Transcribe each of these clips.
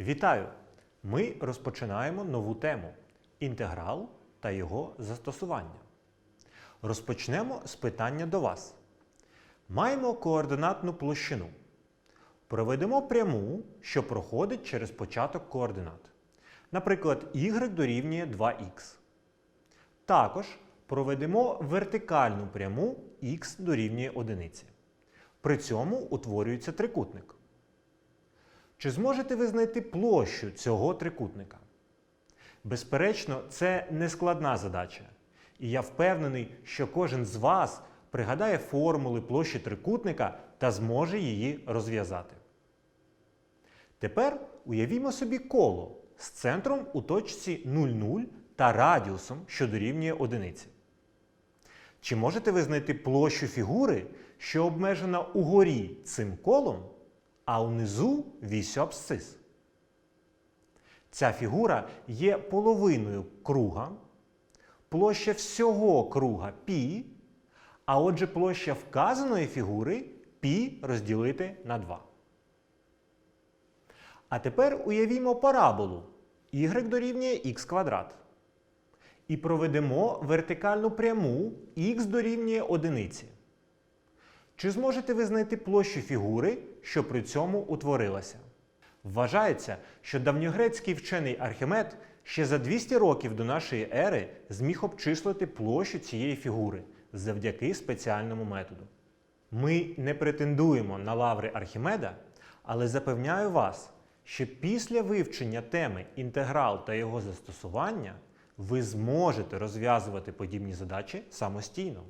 Вітаю! Ми розпочинаємо нову тему інтеграл та його застосування. Розпочнемо з питання до вас. Маємо координатну площину. Проведемо пряму, що проходить через початок координат. Наприклад, y дорівнює 2х. Також проведемо вертикальну пряму х дорівнює 1. При цьому утворюється трикутник. Чи зможете ви знайти площу цього трикутника? Безперечно, це нескладна задача. І я впевнений, що кожен з вас пригадає формули площі трикутника та зможе її розв'язати. Тепер уявімо собі коло з центром у точці 0,0 та радіусом, що дорівнює одиниці. Чи можете ви знайти площу фігури, що обмежена угорі цим колом, а унизу вісю абсцис? Ця фігура є половиною круга, площа всього круга π, а отже площа вказаної фігури π розділити на 2. А тепер уявімо параболу y дорівнює х квадрат. І проведемо вертикальну пряму х дорівнює одиниці. Чи зможете ви знайти площу фігури, що при цьому утворилася? Вважається, що давньогрецький вчений Архімед ще за 200 років до нашої ери зміг обчислити площу цієї фігури завдяки спеціальному методу. Ми не претендуємо на лаври Архімеда, але запевняю вас, що після вивчення теми інтеграл та його застосування ви зможете розв'язувати подібні задачі самостійно.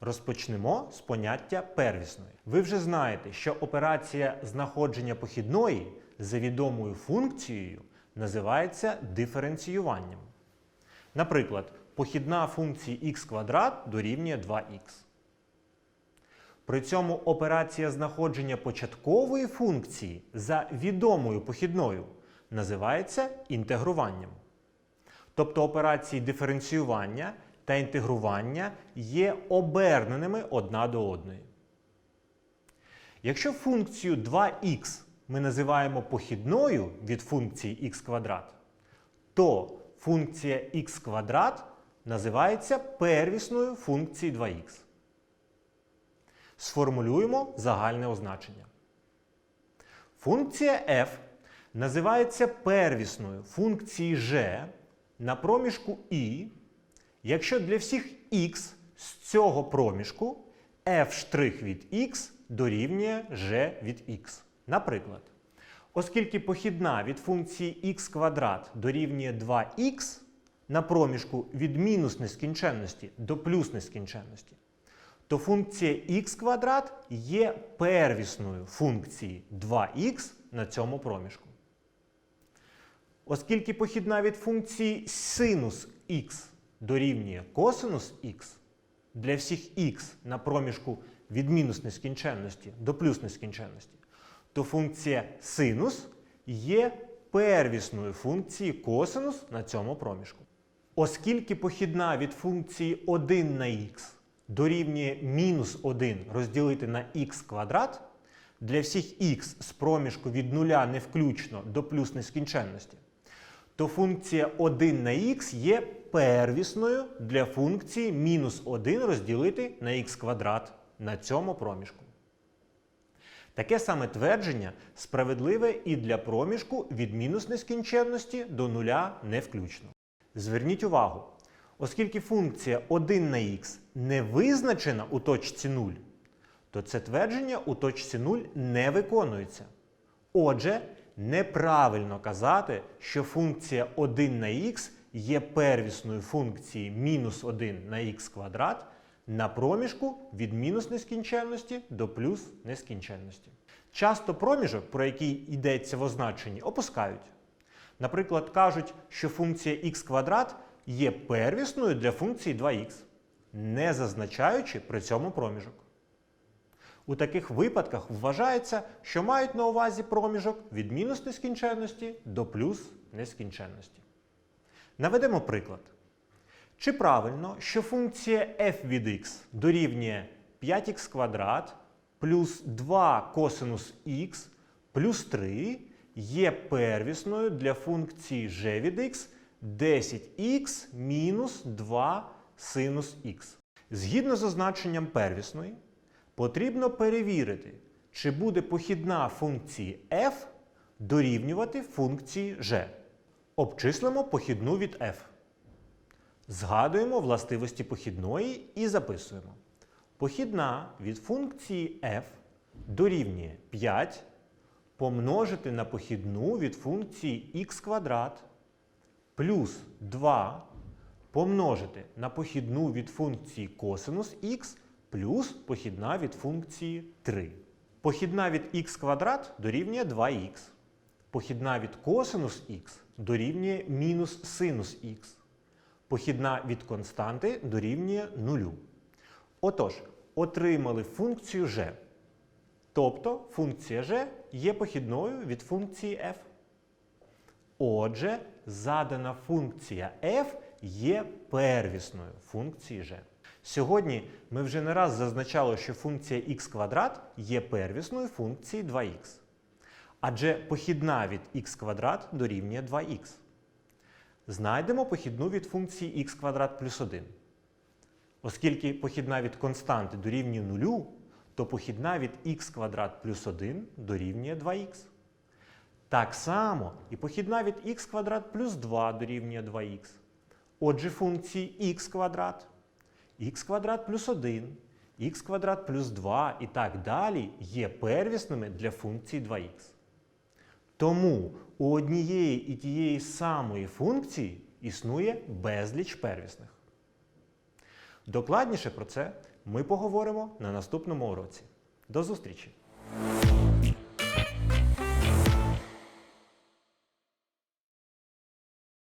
Розпочнемо з поняття первісної. Ви вже знаєте, що операція знаходження похідної за відомою функцією називається диференціюванням. Наприклад, похідна функції х квадрат дорівнює 2х. При цьому операція знаходження початкової функції за відомою похідною називається інтегруванням. Тобто операції диференціювання та інтегрування є оберненими одна до одної. Якщо функцію 2х ми називаємо похідною від функції х квадрат, то функція х квадрат називається первісною функції 2х. Сформулюємо загальне означення. Функція f називається первісною функції g на проміжку i, якщо для всіх x з цього проміжку f' від x дорівнює g від x. Наприклад, оскільки похідна від функції x квадрат дорівнює 2х на проміжку від мінус нескінченності до плюс нескінченності, то функція х квадрат є первісною функції 2х на цьому проміжку. Оскільки похідна від функції синус х дорівнює косинус х, для всіх х на проміжку від мінус нескінченності до плюс нескінченності, то функція синус є первісною функції косинус на цьому проміжку. Оскільки похідна від функції 1 на х дорівнює мінус 1 розділити на х квадрат, для всіх х з проміжку від 0 не включно до плюс нескінченності, то функція 1 на х є первісною для функції мінус 1 розділити на х квадрат на цьому проміжку. Таке саме твердження справедливе і для проміжку від мінус нескінченності до нуля не включно. Зверніть увагу, оскільки функція 1 на х не визначена у точці 0, то це твердження у точці 0 не виконується. Отже, неправильно казати, що функція 1 на х є первісною функції мінус 1 на х квадрат на проміжку від мінус нескінченності до плюс нескінченності. Часто проміжок, про який йдеться в означенні, опускають. Наприклад, кажуть, що функція х квадрат є первісною для функції 2х, не зазначаючи при цьому проміжок. У таких випадках вважається, що мають на увазі проміжок від мінус нескінченності до плюс нескінченності. Наведемо приклад. Чи правильно, що функція f від x дорівнює 5х квадрат плюс 2 косинус х плюс 3, є первісною для функції g від x 10х мінус 2 синус х. Згідно з означенням первісної, потрібно перевірити, чи буде похідна функції f дорівнювати функції g. Обчислимо похідну від f. Згадуємо властивості похідної і записуємо. Похідна від функції f дорівнює 5 помножити на похідну від функції х квадрат плюс 2 помножити на похідну від функції косинус х плюс похідна від функції 3. Похідна від х квадрат дорівнює 2х. Похідна від косинус х дорівнює мінус синус х. Похідна від константи дорівнює 0. Отож, отримали функцію g. Тобто функція g є похідною від функції f. Отже, задана функція f є первісною функції g. Сьогодні ми вже не раз зазначали, що функція x квадрат є первісною функції 2х. Адже похідна від х квадрат дорівнює 2х. Знайдемо похідну від функції х квадрат плюс 1. Оскільки похідна від константи дорівнює 0, то похідна від х квадрат плюс 1 дорівнює 2х. Так само і похідна від х квадрат плюс 2 дорівнює 2х. Отже, функції х квадрат, х квадрат плюс 1, х квадрат плюс 2 і так далі є первісними для функції 2х. Тому у однієї і тієї самої функції існує безліч первісних. Докладніше про це ми поговоримо на наступному уроці. До зустрічі!